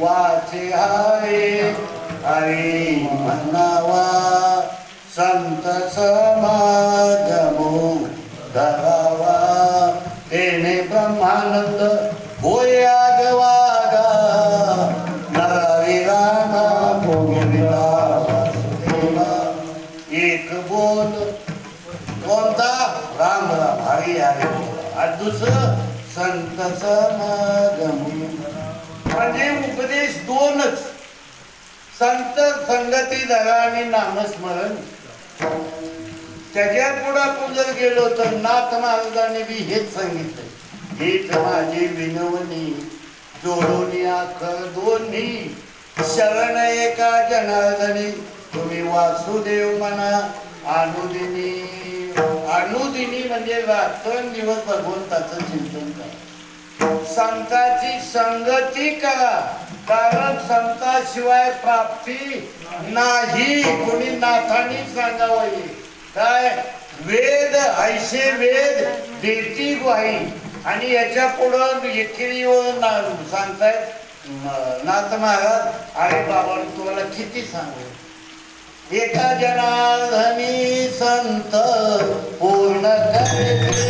वाचे आहे. हरी म्हणावा संत समागमो धरावा. तेने ब्रह्मानंद होया गवागा नरहरी रामा भोगिला वासुदेवा. एक बोल कोणता? राम राम. हरी हरी. आणि दुसरं संत समागम. म्हणजे उपदेश दोनच. संत संगती धरा आणि नामस्मरण. त्याच्या पुढे आपण जर गेलो तर नाथ महाराजांनी बी हेच सांगितलं हेच माझी विनवणी जोडून आखर दोन्ही. शरण एका जनार्दनी तुम्ही वासुदेव म्हणा अनुदिनी. अनुदिनी म्हणजे रात्रंदिवस भगवंताचं चिंतन करा संताची संगती करा. कारण संताशिवाय प्राप्ती नाही. कोणी नाथांनी सांगावं काय? वेद ऐसे वेद देती ग्वाही आणि याच्या पुढं एकेरीवर सांगतायत नाथ महाराज अरे बाबा तुम्हाला किती सांगू? एका जनार्दनी संत पूर्ण करे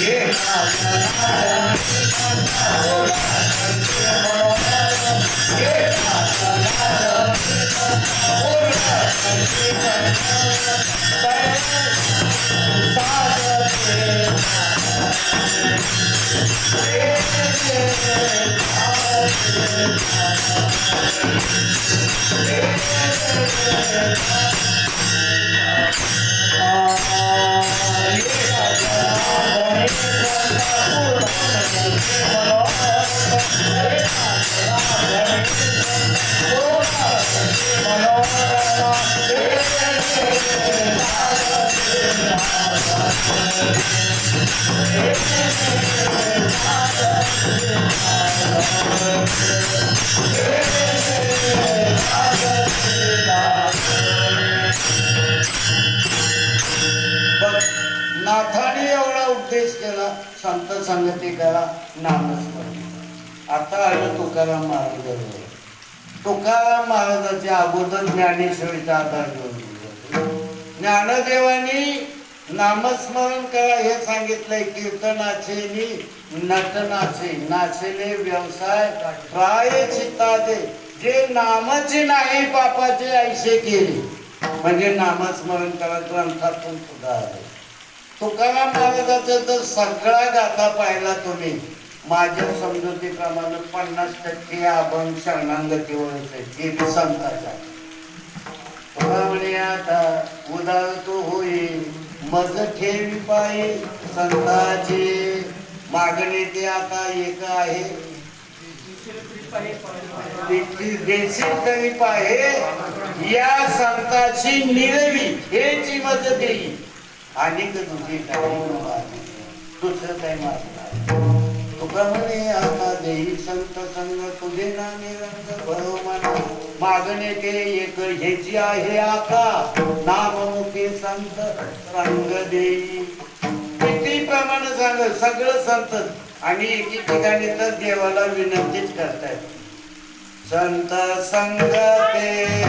Yeah. पूर्ण नाथाने एवढा उपदेश केला संत संगती करा नामस्मरण आता आलं तुकाराम महाराजांवर. तुकाराम महाराजाच्या अगोदर ज्ञानेश्वरीचा आधार घेऊन ज्ञानदेवानी नामस्मरण करा हे सांगितलंय कीर्तनाचे नि नटनाचे. नाचेले व्यवसाय प्रायचिता दे. जे नामाचे नाही बापाचे ऐसे केले. म्हणजे नामस्मरण करा ग्रंथातून सुद्धा आले. तुकाराम महाराजाचा जर सगळा गाथा पाहिला तुम्ही. माझ्या समजुतीप्रमाणे पन्नास टक्के अभंग शरणांगतीवर हे बी सांगता म्हणे आता उदार तो होईल. मज ठेवी पायी संताचे मागणी ते आता एक आहे. तरी पाहे या संताची निरवी हेची मज देई. आणि तुझी काही दुसरं काही मागणार तुका म्हणे आता देई संत संग तुझे ना निरंग भरो मना. मागणे ते एक ह्याची आहे आता. नाममुखी संत रंग देई. किती प्रमाण सांग सगळं संत. आणि एक ठिकाणी तर देवाला विनंतीच करतायत. संत संग ते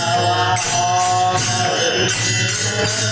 देई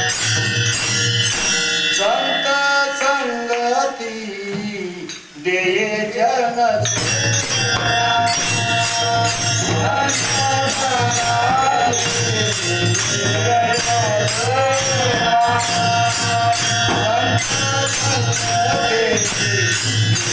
Yeah.